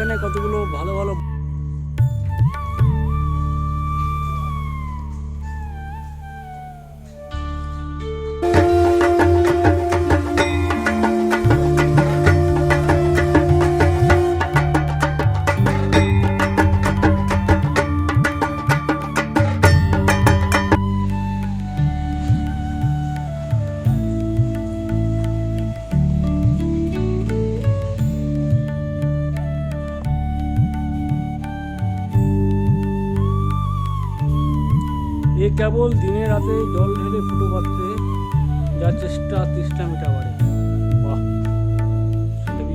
এখানে কতগুলো ভালো ভালো এ কেবল দিনে রাতে জল ঢেলে ফুটো পাত্রে যা চেষ্টা তৃষ্ণা মেটাবারে। বাহ কি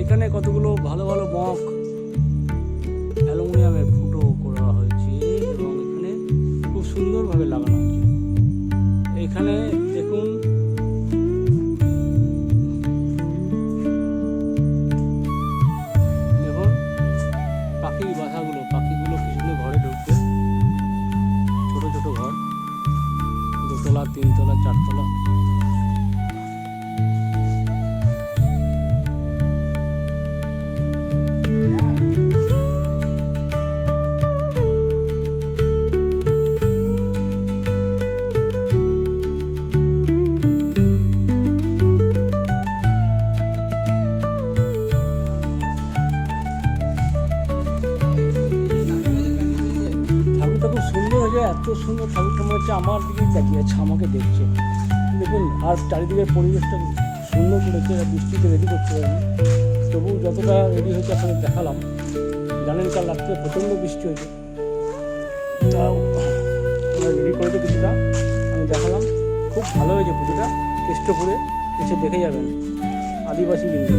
এখানে কতগুলো ভালো ভালো বক অ্যালুমিনিয়ামের ফুটো করা হয়েছে এবং এখানে খুব সুন্দরভাবে লাগানো হয়েছে। এখানে দেখুন দোতলা তিনতলা চারতলা। খুব এত সুন্দর ঠাকুরটা মনে হচ্ছে, আমার দিকেই তাকিয়ে আছে, আমাকে দেখছে। দেখুন, আর চারিদিকের পরিবেশটা সুন্দর করেছে বৃষ্টিতে রেডি করতে পারেনি। তবু যতটা রেডি হয়েছে আপনাদের দেখালাম। জানেন কাল রাত্রে প্রচণ্ড বৃষ্টি হয়েছে। তাও রেডি করেছে কিছুটা আমি দেখালাম। খুব ভালো হয়েছে পুজোটা কেষ্টপুরে এসে দেখে যাবেন। আদিবাসী বিন্দু